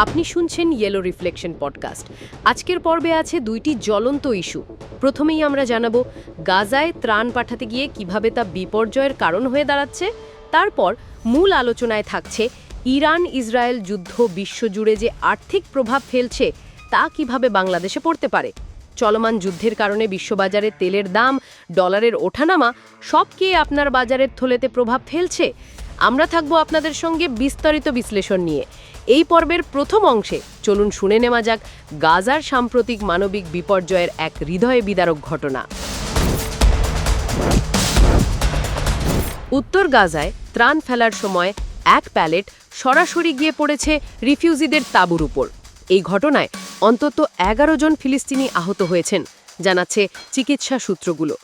আপনি শুনছেন yellow reflection podcast আজকের পর্বে আছে দুইটি জ্বলন্ত ইস্যু। প্রথমেই আমরা জানাব, গাজায় ত্রাণ পাঠাতে গিয়ে কীভাবে তা বিপর্যয়ের কারণ হয়ে দাঁড়াচ্ছে, তারপর মূল আলোচনায় থাকছে, ইরান ইসরায়েল যুদ্ধ বিশ্বজুড়ে যে আর্থিক প্রভাব ফেলছে, তা কীভাবে বাংলাদেশে পড়তে পারে? চলমান যুদ্ধের কারণে বিশ্ববাজারে তেলের দাম, ডলারের ওঠানামা, সব কে আপনার বাজারের থলেতে প্রভাব ফেলছে? আমরা থাকব আপনাদের সঙ্গে বিস্তারিত বিশ্লেষণ নিয়ে। এই পর্বের প্রথম অংশে চলুন শুনে নেওয়া যাক গাজার সাম্প্রতিক মানবিক বিপর্যয়ের এক হৃদয় বিদারক ঘটনা। উত্তর গাজায় ত্রাণ ফেলার সময় এক প্যালেট সরাসরি গিয়ে পড়েছে রিফিউজিদের তাঁবুর উপর। এই ঘটনায় অন্তত এগারো জন ফিলিস্তিনি আহত হয়েছেন, জানাচ্ছে চিকিৎসা সূত্রগুলো।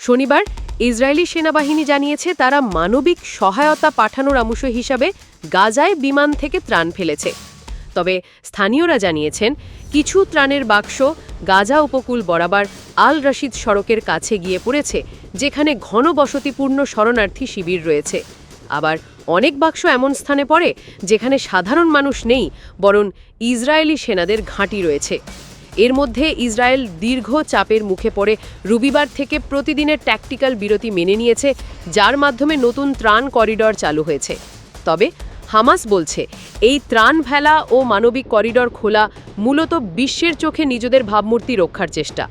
শনিবার ইসরায়েলি সেনাবাহিনী জানিয়েছে তারা মানবিক সহায়তা পাঠানোর অংশ হিসাবে গাজায় বিমান থেকে ত্রাণ ফেলেছে। তবে স্থানীয়রা জানিয়েছেন, কিছু ত্রাণের বাক্স গাজা উপকূল বরাবর আল রশিদ সড়কের কাছে গিয়ে পড়েছে, যেখানে ঘন বসতিপূর্ণ শরণার্থী শিবির রয়েছে। আবার অনেক বাক্স এমন স্থানে পড়ে, যেখানে সাধারণ মানুষ নেই, বরং ইসরায়েলি সেনাদের ঘাঁটি রয়েছে। এর মধ্যে ইসরায়েল দীর্ঘ চাপের মুখে পড়ে রবিবার থেকে প্রতিদিনের ট্যাকটিক্যাল বিরতি মেনে নিয়েছে, যার মাধ্যমে নতুন ত্রাণ করিডর চালু হয়েছে। তবে হামাস বলছে, এই ত্রাণ ফেলা ও মানবিক করিডর খোলা মূলত বিশ্বের চোখে নিজেদের ভাবমূর্তি রক্ষার চেষ্টা।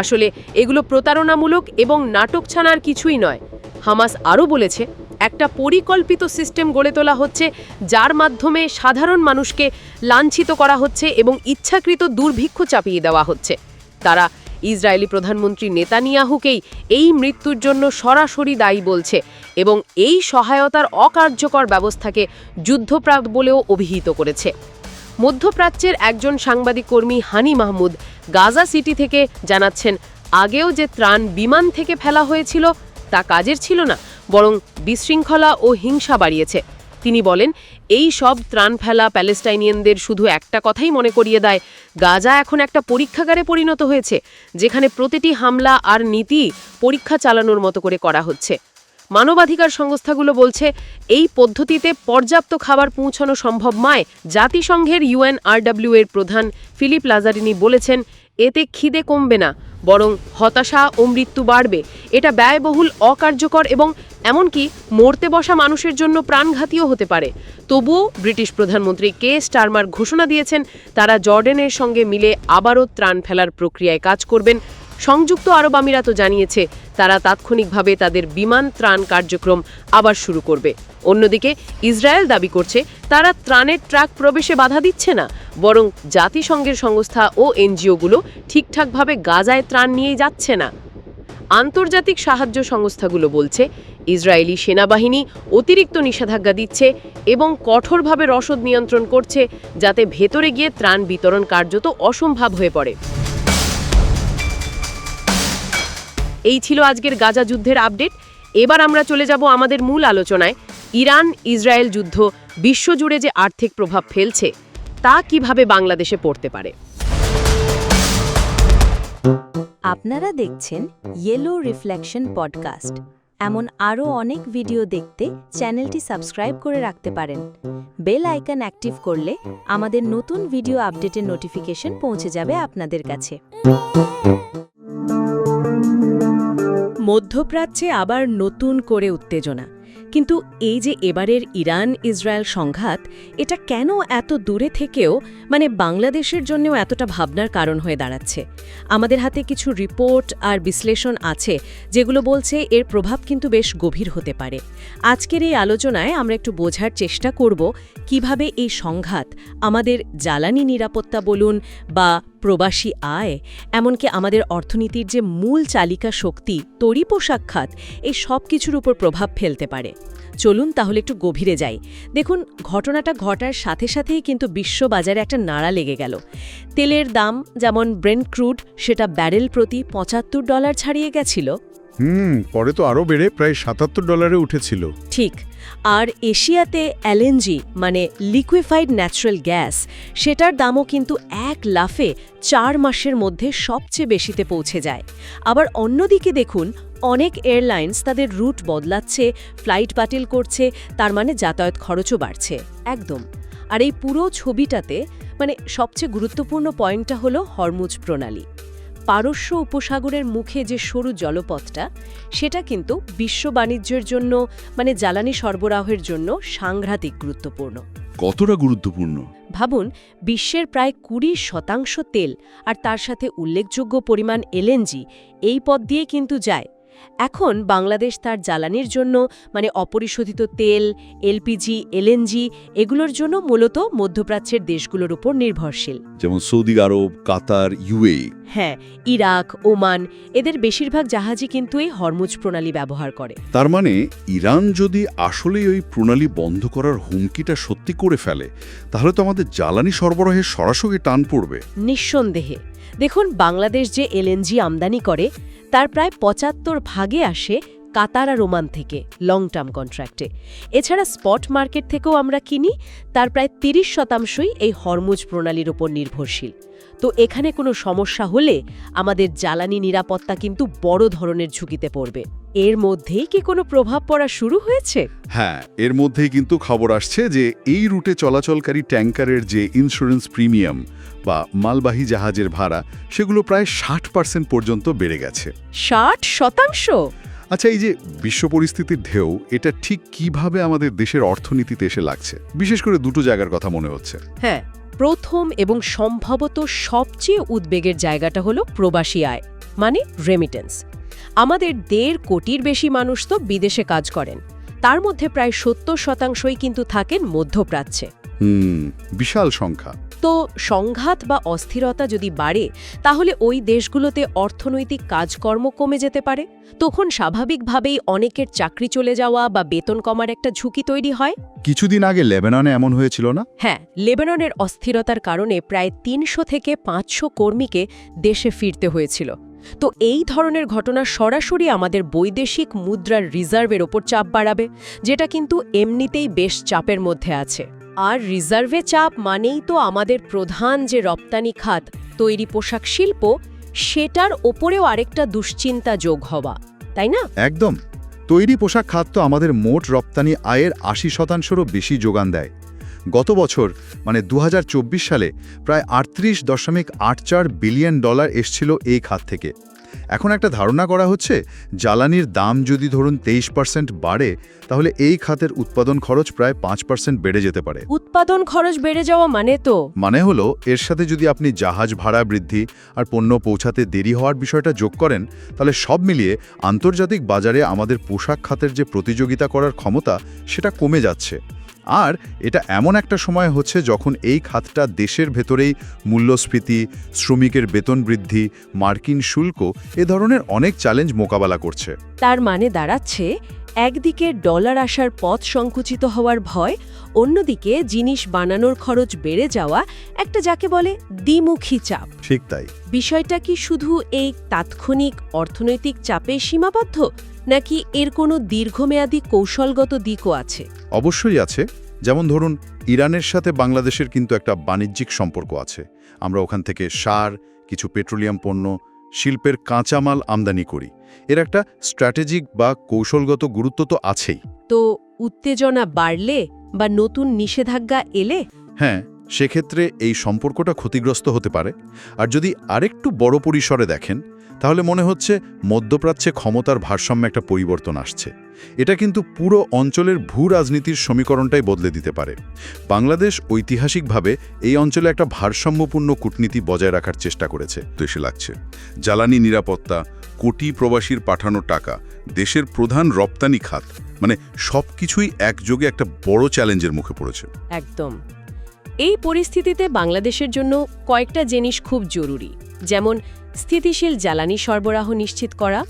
আসলে এগুলো প্রতারণামূলক এবং নাটক ছানার কিছুই নয়। হামাস আরও বলেছে, একটা পরিকল্পিত সিস্টেম গড়ে তোলা হচ্ছে যার মাধ্যমে সাধারণ মানুষকে লাঞ্ছিত করা হচ্ছে এবং ইচ্ছাকৃত দুর্ভিক্ষ চাপিয়ে দেওয়া হচ্ছে। তারা ইসরায়েলি প্রধানমন্ত্রী নেতানিয়াহুকেই এই মৃত্যুর জন্য সরাসরি দায়ী বলছে এবং এই সহায়তার অকার্যকর ব্যবস্থাকে যুদ্ধপ্রাক বলেও অভিহিত করেছে। মধ্যপ্রাচ্যের একজন সাংবাদিক কর্মী হানি মাহমুদ গাজা সিটি থেকে জানাচ্ছেন, আগেও যে ত্রাণ বিমান থেকে ফেলা হয়েছিল, তা কাজের ছিল না, বরং বিশৃঙ্খলা ও হিংসা বাড়িয়েছে। তিনি বলেন, এই সব ত্রাণ ফেলা প্যালেস্টাইনিয়ানদের শুধু একটা কথাই মনে করিয়ে দেয়, গাজা এখন একটা পরীক্ষাগারে পরিণত হয়েছে, যেখানে প্রতিটি হামলা আর নীতি পরীক্ষা চালানোর মতো করে করা হচ্ছে। মানবাধিকার সংস্থাগুলো বলছে, এই পদ্ধতিতে পর্যাপ্ত খাবার পৌঁছানো সম্ভব নয়। জাতিসংঘের ইউএনআরডব্লিউ এর প্রধান ফিলিপ লাজারিনি বলেছেন, এতে খিদে কমবে না। বরং হতাশা ও মৃত্যু বাড়বে। এটা ব্যয়বহুল, অকার্যকর এবং এমনকি মরতে বসা মানুষের জন্য প্রাণঘাতীও হতে পারে। তবুও ব্রিটিশ প্রধানমন্ত্রী কে স্টারমার ঘোষণা দিয়েছেন, তারা জর্ডেনের সঙ্গে মিলে আবারও ত্রাণ ফেলার প্রক্রিয়ায় কাজ করবেন। সংযুক্ত আরব আমিরাতও জানিয়েছে, তারা তাৎক্ষণিকভাবে তাদের বিমান ত্রাণ কার্যক্রম আবার শুরু করবে। অন্যদিকে ইসরায়েল দাবি করছে, তারা ত্রাণের ট্রাক প্রবেশে বাধা দিচ্ছে না। বরং জাতিসংঘের সংস্থা ও এনজিওগুলো ঠিকঠাকভাবে গাজায় ত্রাণ নিয়ে যাচ্ছে না। আন্তর্জাতিক সাহায্য সংস্থাগুলো বলছে, ইসরায়েলি সেনাবাহিনী অতিরিক্ত নিষেধাজ্ঞা দিচ্ছে এবং কঠোরভাবে রসদ নিয়ন্ত্রণ করছে যাতে ভেতরে গিয়ে ত্রাণ বিতরণ কার্যত অসম্ভব হয়ে পড়ে। এই ছিল আজকের গাজা যুদ্ধের আপডেট। এবার আমরা চলে যাব আমাদের মূল আলোচনায়। ইরান ইসরায়েল যুদ্ধ বিশ্বজুড়ে যে আর্থিক প্রভাব ফেলছে তা কীভাবে বাংলাদেশে পড়তে পারে? আপনারা দেখছেন ইয়েলো রিফ্লেকশন পডকাস্ট এমন আরও অনেক ভিডিও দেখতে চ্যানেলটি সাবস্ক্রাইব করে রাখতে পারেন। বেল আইকন অ্যাক্টিভ করলে আমাদের নতুন ভিডিও আপডেটের নোটিফিকেশন পৌঁছে যাবে আপনাদের কাছে। মধ্যপ্রাচ্যে আবার নতুন করে উত্তেজনা। কিন্তু এই যে এবারের ইরান ইসরায়েল সংঘাত, এটা কেন এত দূরে থেকেও মানে বাংলাদেশের জন্যও এতটা ভাবনার কারণ হয়ে দাঁড়াচ্ছে? আমাদের হাতে কিছু রিপোর্ট আর বিশ্লেষণ আছে, যেগুলো বলছে এর প্রভাব কিন্তু বেশ গভীর হতে পারে। আজকের এই আলোচনায় আমরা একটু বোঝার চেষ্টা করব, কীভাবে এই সংঘাত, আমাদের জ্বালানি নিরাপত্তা বলুন বা প্রবাসী আয়, এমনকি আমাদের অর্থনীতির যে মূল চালিকা শক্তি তরি পোশাক খাত এই সব কিছুর উপর প্রভাব ফেলতে পারে। চলুন তাহলে একটু গভীরে যাই। দেখুন ঘটনাটা ঘটার সাথে সাথেই কিন্তু বিশ্ববাজারে একটা নাড়া লেগে গেল। তেলের দাম যেমন ব্রেন্ট ক্রুড সেটা ব্যারেল প্রতি পঁচাত্তর ডলার ছাড়িয়ে গেছিল। হুম পরে তো আরও বেড়ে প্রায় সাতাত্তর ডলারে উঠেছিল। ঠিক আর এশিয়াতে এলএনজি মানে লিকুইফাইড ন্যাচারাল গ্যাস সেটার দামও কিন্তু এক লাফে চার মাসের মধ্যে সবচেয়ে বেশিতে পৌঁছে যায়। আবার অন্যদিকে দেখুন অনেক এয়ারলাইন্স তাদের রুট বদলাচ্ছে ফ্লাইট বাতিল করছে তার মানে যাতায়াত খরচও বাড়ছে একদম। আর এই পুরো ছবিটাতে মানে সবচেয়ে গুরুত্বপূর্ণ পয়েন্টটা হলো হরমুজ প্রণালী। পারস্য উপসাগরের মুখে যে সরু জলপথটা সেটা কিন্তু বিশ্ব বাণিজ্যের জন্য মানে জ্বালানি সরবরাহের জন্য সাংঘাতিক গুরুত্বপূর্ণ। কতটা গুরুত্বপূর্ণ? ভাবুন বিশ্বের প্রায় কুড়ি শতাংশ তেল আর তার সাথে উল্লেখযোগ্য পরিমাণ এলএনজি এই পথ দিয়ে কিন্তু যায়। এখন বাংলাদেশ তার জ্বালানির জন্য মানে অপরিশোধিত তেল এলপিজি এলএনজি এগুলোর জন্য মূলত মধ্যপ্রাচ্যের দেশগুলোর উপর নির্ভরশীল। যেমন সৌদি আরব কাতার ইউএ হ্যাঁ ইরাক ওমান এদের বেশিরভাগ জাহাজই কিন্তু এই হরমুজ প্রণালী ব্যবহার করে। তার মানে ইরান যদি আসলেই ওই প্রণালী বন্ধ করার হুমকিটা সত্যি করে ফেলে তাহলে তো আমাদের জ্বালানি সরবরাহে সরাসরি টান পড়বে। নিঃসন্দেহে। দেখুন বাংলাদেশ যে এলএনজি আমদানি করে তার প্রায় পঁচাত্তর ভাগে আসে কাতারা রোমান থেকে লং টার্ম কন্ট্রাক্টে এছাড়া স্পট মার্কেট থেকেও আমরা কিনি, তার প্রায় তিরিশ শতাংশই এই হরমুজ প্রণালীর ওপর নির্ভরশীল। তো এখানে কোনো সমস্যা হলে আমাদের জ্বালানি নিরাপত্তা কিন্তু বড় ধরনের ঝুঁকিতে পড়বে। এর মধ্যেই কি কোনো প্রভাব পড়া শুরু হয়েছে? হ্যাঁ এর মধ্যেই কিন্তু খবর আসছে যে এই রুটে চলাচলকারী ট্যাঙ্কারের যে ইন্স্যুরেন্স প্রিমিয়াম বা মালবাহী জাহাজের ভাড়া সেগুলো প্রায় ষাট পার্সেন্ট পর্যন্ত বেড়ে গেছে। ষাট শতাংশ? আচ্ছা এই যে বিশ্ব পরিস্থিতির ঢেউ এটা ঠিক কীভাবে আমাদের দেশের অর্থনীতিতে এসে লাগছে? বিশেষ করে দুটো জায়গার কথা মনে হচ্ছে। হ্যাঁ প্রথম এবং সম্ভবত সবচেয়ে উদ্বেগের জায়গাটা হলো প্রবাসী আয় মানে রেমিটেন্স আমাদের দেড় কোটির বেশি মানুষ তো বিদেশে কাজ করেন। তার মধ্যে প্রায় সত্তর শতাংশই কিন্তু থাকেন মধ্যপ্রাচ্যে। হুম বিশাল সংখ্যা। তো সংঘাত বা অস্থিরতা যদি বাড়ে তাহলে ওই দেশগুলোতে অর্থনৈতিক কাজকর্ম কমে যেতে পারে। তখন স্বাভাবিকভাবেই অনেকের চাকরি চলে যাওয়া বা বেতন কমার একটা ঝুঁকি তৈরি হয়। কিছুদিন আগে লেবাননে এমন হয়েছিল না? হ্যাঁ লেবেননের অস্থিরতার কারণে প্রায় তিনশো থেকে পাঁচশো কর্মীকে দেশে ফিরতে হয়েছিল। তো এই ধরনের ঘটনা সরাসরি আমাদের বৈদেশিক মুদ্রার রিজার্ভের ওপর চাপ বাড়াবে, যেটা কিন্তু এমনিতেই বেশ চাপের মধ্যে আছে। আর রিজার্ভে চাপ মানেই তো আমাদের প্রধান যে রপ্তানি খাত, তৈরি পোশাক শিল্প, সেটার ওপরেও আরেকটা দুশ্চিন্তা যোগ হওয়া, তাই না? একদম। তৈরি পোশাক খাত তো আমাদের মোট রপ্তানি আয়ের আশি শতাংশেরও বেশি যোগান দেয়। গত বছর মানে দু হাজার চব্বিশ সালে প্রায় আটত্রিশ দশমিক আট চার বিলিয়ন ডলার এসছিল এই খাত থেকে। এখন একটা ধারণা করা হচ্ছে জ্বালানির দাম যদি ধরুন তেইশ পার্সেন্ট বাড়ে তাহলে এই খাতের উৎপাদন খরচ প্রায় পাঁচ পার্সেন্ট বেড়ে যেতে পারে। উৎপাদন খরচ বেড়ে যাওয়া মানে তো? মানে হলো এর সাথে যদি আপনি জাহাজ ভাড়া বৃদ্ধি আর পণ্য পৌঁছাতে দেরি হওয়ার বিষয়টা যোগ করেন তাহলে সব মিলিয়ে আন্তর্জাতিক বাজারে আমাদের পোশাক খাতের যে প্রতিযোগিতা করার ক্ষমতা সেটা কমে যাচ্ছে। আর এটা এমন একটা সময় হচ্ছে যখন এই খাতটা দেশের ভেতরেই মূল্যস্ফীতি, শ্রমিকের বেতন বৃদ্ধি, মার্কিন শুল্ক এ ধরনের অনেক চ্যালেঞ্জ মোকাবেলা করছে। তার মানে দাঁড়াচ্ছে একদিকে ডলার আসার পথ সংকুচিত হওয়ার ভয় অন্যদিকে জিনিস বানানোর খরচ বেড়ে যাওয়া একটা যাকে বলে দ্বিমুখী চাপ। ঠিক তাই। বিষয়টা কি শুধু এই তাৎক্ষণিক অর্থনৈতিক চাপে সীমাবদ্ধ নাকি এর কোনো দীর্ঘমেয়াদী কৌশলগত দিকও আছে? অবশ্যই আছে। যেমন ধরুন ইরানের সাথে বাংলাদেশের কিন্তু একটা বাণিজ্যিক সম্পর্ক আছে। আমরা ওখান থেকে সার কিছু পেট্রোলিয়াম পণ্য শিল্পের কাঁচামাল আমদানি করি। এর একটা স্ট্র্যাটেজিক বা কৌশলগত গুরুত্ব তো আছেই। তো উত্তেজনা বাড়লে বা নতুন নিষেধাজ্ঞা এলে? হ্যাঁ সেক্ষেত্রে এই সম্পর্কটা ক্ষতিগ্রস্ত হতে পারে। আর যদি আরেকটু বড় পরিসরে দেখেন তাহলে মনে হচ্ছে মধ্যপ্রাচ্যে ক্ষমতার ভারসাম্যে একটা পরিবর্তন আসছে। এটা কিন্তু পুরো অঞ্চলের ভূ রাজনীতির সমীকরণটাই বদলে দিতে পারে। বাংলাদেশ ঐতিহাসিকভাবে এই অঞ্চলে একটা ভারসাম্যপূর্ণ কূটনীতি বজায় রাখার চেষ্টা করেছে। তো এসে লাগছে। জ্বালানি নিরাপত্তা কোটি প্রবাসীর পাঠানো টাকা দেশের প্রধান রপ্তানি খাত মানে সব কিছুই একযোগে একটা বড় চ্যালেঞ্জের মুখে পড়েছে। একদম। এই পরিস্থিতিতে বাংলাদেশের জন্য কয়েকটা জিনিস খুব জরুরি। যেমন স্থিতিশীল জ্বালানি সরবরাহ নিশ্চিত করা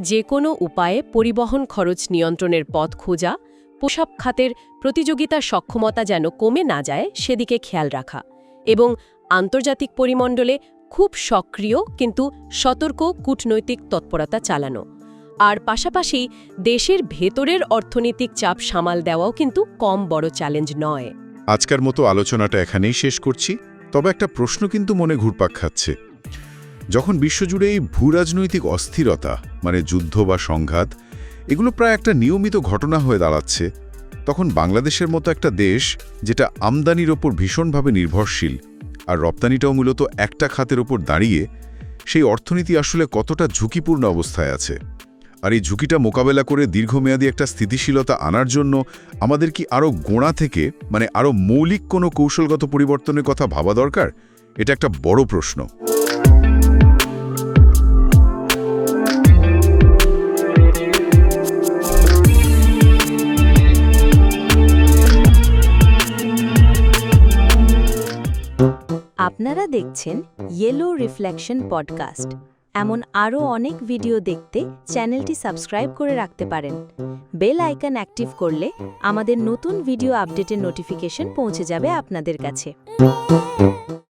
যে কোনো উপায়ে পরিবহন খরচ নিয়ন্ত্রণের পথ খোঁজা, পোশাক খাতের প্রতিযোগিতা সক্ষমতা যেন কমে না যায় সেদিকে খেয়াল রাখা এবং আন্তর্জাতিক পরিমণ্ডলে খুব সক্রিয় কিন্তু সতর্ক কূটনৈতিক তৎপরতা চালানো। আর পাশাপাশি দেশের ভেতরের অর্থনৈতিক চাপ সামাল দেওয়াও কিন্তু কম বড় চ্যালেঞ্জ নয়। আজকের মতো আলোচনাটা এখানেই শেষ করছি। তবে একটা প্রশ্ন কিন্তু মনে ঘুরপাক খাচ্ছে। যখন বিশ্বজুড়ে এই ভূরাজনৈতিক অস্থিরতা মানে যুদ্ধ বা সংঘাত, এগুলো প্রায় একটা নিয়মিত ঘটনা হয়ে দাঁড়াচ্ছে, তখন বাংলাদেশের মতো একটা দেশ যেটা আমদানির ওপর ভীষণভাবে নির্ভরশীল আর রপ্তানিটাও মূলত একটা খাতের ওপর দাঁড়িয়ে, সেই অর্থনীতি আসলে কতটা ঝুঁকিপূর্ণ অবস্থায় আছে। আর এই ঝুঁকিটা মোকাবেলা করে দীর্ঘমেয়াদী একটা স্থিতিশীলতা আনার জন্য আমাদের কি আরও গোড়া থেকে মানে আরও মৌলিক কোনো কৌশলগত পরিবর্তনের কথা ভাবা দরকার? এটা একটা বড় প্রশ্ন। আপনারা দেখছেন ইয়েলো রিফ্লেকশন পডকাস্ট এমন আরও অনেক ভিডিও দেখতে চ্যানেলটি সাবস্ক্রাইব করে রাখতে পারেন। বেল আইকন অ্যাক্টিভ করলে আমাদের নতুন ভিডিও আপডেটের নোটিফিকেশন পৌঁছে যাবে আপনাদের কাছে।